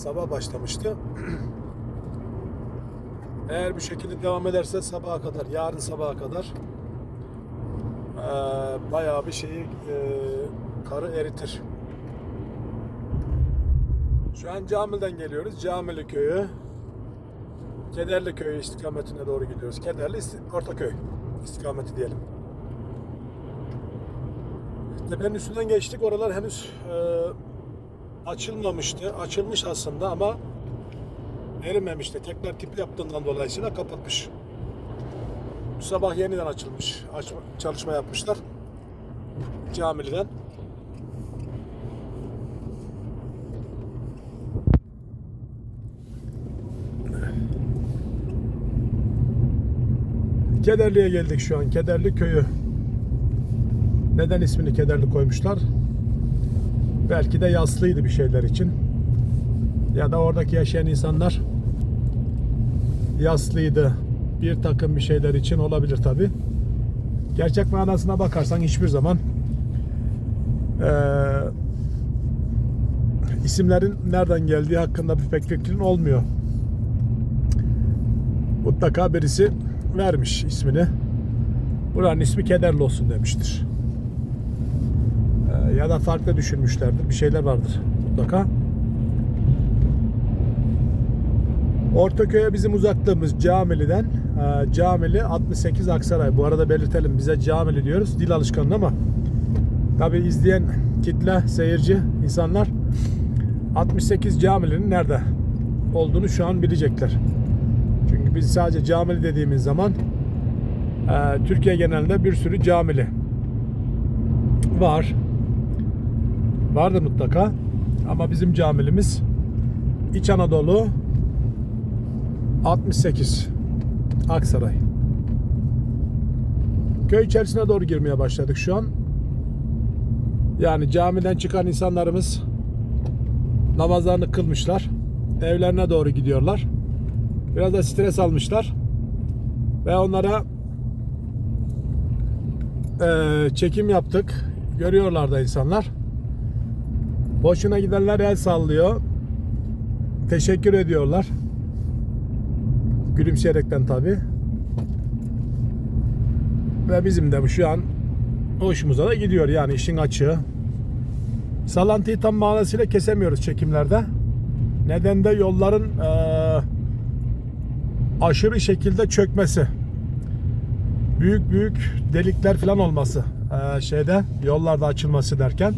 sabah başlamıştı. Eğer bu şekilde devam ederse sabaha kadar, yarın sabaha kadar eee, bayağı bir şeyi eee, karı eritir. Şu an Camil'den geliyoruz. Camili köyü. Kederli köyü istikametine doğru gidiyoruz. Kederli Ortaköy istikameti diyelim. Tepenin üstünden geçtik. Oralar henüz eee, açılmamıştı. Açılmış aslında ama erimemişti. Tekrar tip yaptığından dolayısıyla kapatmış. Bu sabah yeniden açılmış. Açma, çalışma yapmışlar. Camiliden. Kederli'ye geldik şu an. Kederli köyü. Neden ismini Kederli koymuşlar? Belki de yaslıydı bir şeyler için. Ya da oradaki yaşayan insanlar yaslıydı. Bir takım bir şeyler için olabilir tabi. Gerçek manasına bakarsan hiçbir zaman eee, isimlerin nereden geldiği hakkında bir pek fikrin olmuyor. Mutlaka birisi vermiş ismini. Buranın ismi Kederli olsun demiştir. Ya da farklı düşünmüşlerdir. Bir şeyler vardır mutlaka. Ortaköy'e bizim uzaklığımız Camili'den. Ee, Camili 68 Aksaray. Bu arada belirtelim bize Camili diyoruz. Dil alışkanlığı ama tabi izleyen kitle, seyirci, insanlar 68 Camili'nin nerede olduğunu şu an bilecekler. Çünkü biz sadece Camili dediğimiz zaman e, Türkiye genelinde bir sürü camili var. Vardır mutlaka. Ama bizim camilimiz İç Anadolu 68 Aksaray. Köy içerisine doğru girmeye başladık şu an. Yani camiden çıkan insanlarımız namazlarını kılmışlar. Evlerine doğru gidiyorlar. Biraz da stres almışlar. Ve onlara eee, çekim yaptık. Görüyorlar da insanlar. Boşuna gidenler el sallıyor. Teşekkür ediyorlar. Gülümseyerekten tabi. Ve bizim de şu an hoşumuza da gidiyor yani işin açığı. Salantıyı tam manasıyla kesemiyoruz çekimlerde. Neden de yolların eee, aşırı şekilde çökmesi. Büyük büyük delikler falan olması eee, şeyde yollarda açılması derken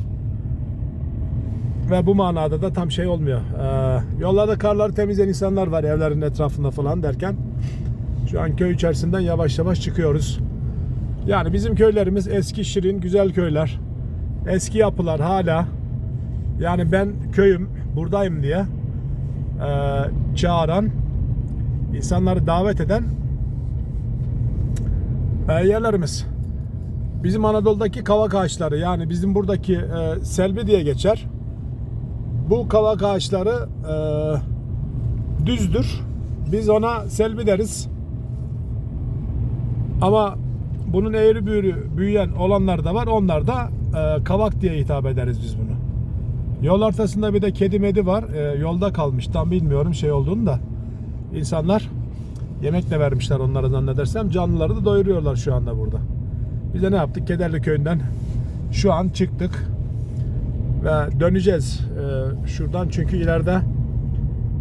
ve bu manada da tam şey olmuyor. Ee, yollarda karları temizleyen insanlar var evlerin etrafında falan derken şu an köy içerisinden yavaş yavaş çıkıyoruz. Yani bizim köylerimiz eski şirin güzel köyler. Eski yapılar hala. Yani ben köyüm buradayım diye e, çağıran insanları davet eden e, yerlerimiz. Bizim Anadolu'daki kavak ağaçları yani bizim buradaki e, selvi diye geçer. Bu kavak ağaçları e, düzdür. Biz ona selvi deriz. Ama bunun eğri büğrü büyüyen olanlar da var. Onlar da e, kavak diye hitap ederiz biz bunu. Yol ortasında bir de kedi medi var. E, yolda kalmış. Tam bilmiyorum şey olduğunu da. İnsanlar yemek de vermişler onlara zannedersem. Canlıları da doyuruyorlar şu anda burada. Biz de ne yaptık? Kederli köyünden şu an çıktık ve döneceğiz e, şuradan çünkü ileride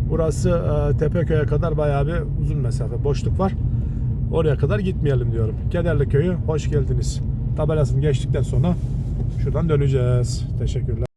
burası e, Tepeköy'e kadar bayağı bir uzun mesafe boşluk var. Oraya kadar gitmeyelim diyorum. Kederli köyü hoş geldiniz. Tabelasını geçtikten sonra şuradan döneceğiz. Teşekkürler.